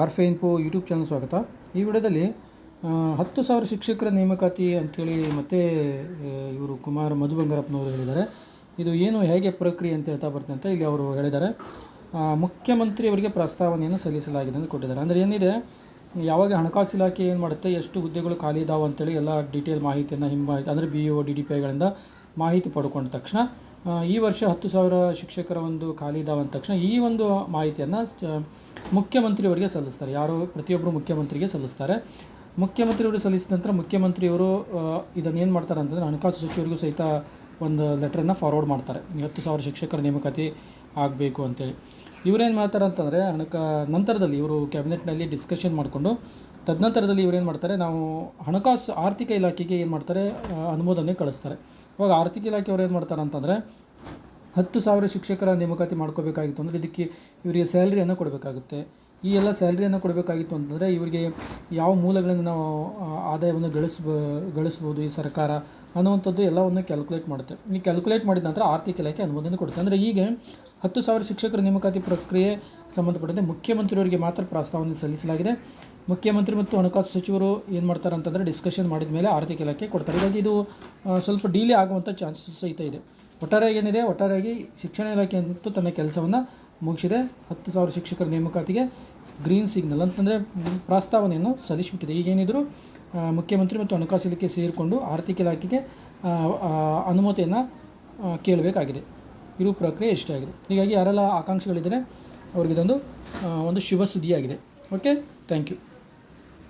ಆರ್ಫೆ info YouTube channel ಸ್ವಾಗತ. ಈ ವಿಡಿಯೋದಲ್ಲಿ ಹತ್ತು ಸಾವಿರ ಶಿಕ್ಷಕರ ನೇಮಕಾತಿ ಅಂಥೇಳಿ ಮತ್ತೆ ಇವರು ಕುಮಾರ್ ಮಧು ಬಂಗಾರಪ್ಪನವರು ಹೇಳಿದ್ದಾರೆ. ಇದು ಏನು, ಹೇಗೆ ಪ್ರಕ್ರಿಯೆ ಅಂತ ಹೇಳ್ತಾ ಬರ್ತದೆ ಅಂತ ಇಲ್ಲಿ ಅವರು ಹೇಳಿದ್ದಾರೆ. ಮುಖ್ಯಮಂತ್ರಿಯವರಿಗೆ ಪ್ರಸ್ತಾವನೆಯನ್ನು ಸಲ್ಲಿಸಲಾಗಿದೆ ಅಂತ ಕೊಟ್ಟಿದ್ದಾರೆ. ಅಂದರೆ ಏನಿದೆ, ಯಾವಾಗ ಹಣಕಾಸು ಇಲಾಖೆ ಏನು ಮಾಡುತ್ತೆ, ಎಷ್ಟು ಹುದ್ದೆಗಳು ಖಾಲಿ ಇದಾವೆ ಅಂತೇಳಿ ಎಲ್ಲ ಡೀಟೇಲ್ ಮಾಹಿತಿಯನ್ನು ಹಿಂಬ ಅಂದರೆ B O D D P ಐಗಳಿಂದ ಮಾಹಿತಿ ಪಡ್ಕೊಂಡ ತಕ್ಷಣ ಈ ವರ್ಷ ಹತ್ತು ಸಾವಿರ ಶಿಕ್ಷಕರ ಒಂದು ಖಾಲಿ ಇದಾವೆ ಅಂದ ತಕ್ಷಣ ಈ ಒಂದು ಮಾಹಿತಿಯನ್ನು ಮುಖ್ಯಮಂತ್ರಿಯವರಿಗೆ ಸಲ್ಲಿಸ್ತಾರೆ. ಯಾರು? ಪ್ರತಿಯೊಬ್ಬರು ಮುಖ್ಯಮಂತ್ರಿಗೆ ಸಲ್ಲಿಸ್ತಾರೆ. ಮುಖ್ಯಮಂತ್ರಿಯವರು ಸಲ್ಲಿಸಿದ ನಂತರ ಮುಖ್ಯಮಂತ್ರಿಯವರು ಇದನ್ನು ಏನು ಮಾಡ್ತಾರೆ ಅಂತಂದರೆ ಹಣಕಾಸು ಸಚಿವರಿಗೂ ಸಹಿತ ಒಂದು ಲೆಟ್ರನ್ನು ಫಾರ್ವರ್ಡ್ ಮಾಡ್ತಾರೆ. ಹತ್ತು ಸಾವಿರ ಶಿಕ್ಷಕರ ನೇಮಕಾತಿ ಆಗಬೇಕು ಅಂತೇಳಿ. ಇವರೇನು ಮಾಡ್ತಾರೆ ಅಂತಂದರೆ, ಹಣಕ, ನಂತರದಲ್ಲಿ ಇವರು ಕ್ಯಾಬಿನೆಟ್ನಲ್ಲಿ ಡಿಸ್ಕಷನ್ ಮಾಡಿಕೊಂಡು ತದನಂತರದಲ್ಲಿ ಇವರೇನು ಮಾಡ್ತಾರೆ, ನಾವು ಹಣಕಾಸು ಆರ್ಥಿಕ ಇಲಾಖೆಗೆ ಏನು ಮಾಡ್ತಾರೆ ಅನುಮೋದನೆ ಕಳಿಸ್ತಾರೆ. ಇವಾಗ ಆರ್ಥಿಕ ಇಲಾಖೆಯವ್ರು ಏನು ಮಾಡ್ತಾರೆ ಅಂತಂದರೆ, ಹತ್ತು ಸಾವಿರ ಶಿಕ್ಷಕರ ನೇಮಕಾತಿ ಮಾಡ್ಕೋಬೇಕಾಗಿತ್ತು ಅಂದರೆ ಇದಕ್ಕೆ ಇವರಿಗೆ ಸ್ಯಾಲ್ರಿಯನ್ನು ಕೊಡಬೇಕಾಗುತ್ತೆ. ಈ ಎಲ್ಲ ಸ್ಯಾಲ್ರಿಯನ್ನು ಕೊಡಬೇಕಾಗಿತ್ತು ಅಂತಂದರೆ ಇವರಿಗೆ ಯಾವ ಮೂಲಗಳಿಂದ ನಾವು ಆದಾಯವನ್ನು ಗಳಿಸ್ಬ ಗಳಿಸ್ಬೋದು ಈ ಸರ್ಕಾರ ಅನ್ನುವಂಥದ್ದು ಎಲ್ಲವನ್ನು ಕ್ಯಾಲ್ಕುಲೇಟ್ ಮಾಡುತ್ತೆ. ಈ ಕ್ಯಾಲ್ಕುಲೇಟ್ ಮಾಡಿದ ನಂತರ ಆರ್ಥಿಕ ಇಲಾಖೆ ಅನುಮೋದನೆ ಕೊಡುತ್ತೆ. ಅಂದರೆ ಈಗ ಹತ್ತು ಸಾವಿರ ಶಿಕ್ಷಕರ ನೇಮಕಾತಿ ಪ್ರಕ್ರಿಯೆ ಸಂಬಂಧಪಟ್ಟಂತೆ ಮುಖ್ಯಮಂತ್ರಿಯವರಿಗೆ ಮಾತ್ರ ಪ್ರಸ್ತಾವನೆ ಸಲ್ಲಿಸಲಾಗಿದೆ. ಮುಖ್ಯಮಂತ್ರಿ ಮತ್ತು ಹಣಕಾಸು ಸಚಿವರು ಏನು ಮಾಡ್ತಾರೆ ಅಂತಂದರೆ ಡಿಸ್ಕಷನ್ ಮಾಡಿದ ಮೇಲೆ ಆರ್ಥಿಕ ಇಲಾಖೆ ಕೊಡ್ತಾರೆ. ಹೀಗಾಗಿ ಇದು ಸ್ವಲ್ಪ ಡಿಲೇ ಆಗುವಂಥ ಚಾನ್ಸಸ್ ಸಹಿತ ಇದೆ. ಒಟ್ಟಾರೆಯಾಗಿ ಏನಿದೆ, ಒಟ್ಟಾರೆಯಾಗಿ ಶಿಕ್ಷಣ ಇಲಾಖೆ ಅಂತೂ ತನ್ನ ಕೆಲಸವನ್ನು ಮುಗಿಸಿದೆ. ಹತ್ತು ಸಾವಿರ ಶಿಕ್ಷಕರ ನೇಮಕಾತಿಗೆ ಗ್ರೀನ್ ಸಿಗ್ನಲ್ ಅಂತಂದರೆ ಪ್ರಸ್ತಾವನೆಯನ್ನು ಸಲ್ಲಿಸಿಬಿಟ್ಟಿದೆ ಈಗೇನಿದ್ರು ಮುಖ್ಯಮಂತ್ರಿ ಮತ್ತು ಹಣಕಾಸು ಇಲಾಖೆ ಸೇರಿಕೊಂಡು ಆರ್ಥಿಕ ಇಲಾಖೆಗೆ ಅನುಮತಿಯನ್ನು ಕೇಳಬೇಕಾಗಿದೆ. ಇರುವ ಪ್ರಕ್ರಿಯೆ ಇಷ್ಟ ಆಗಿದೆ. ಹೀಗಾಗಿ ಯಾರೆಲ್ಲ ಆಕಾಂಕ್ಷೆಗಳಿದ್ದರೆ, ಅವ್ರಿಗಿದೊಂದು ಒಂದು ಶುಭ ಸುದ್ದಿಯಾಗಿದೆ. Okay thank you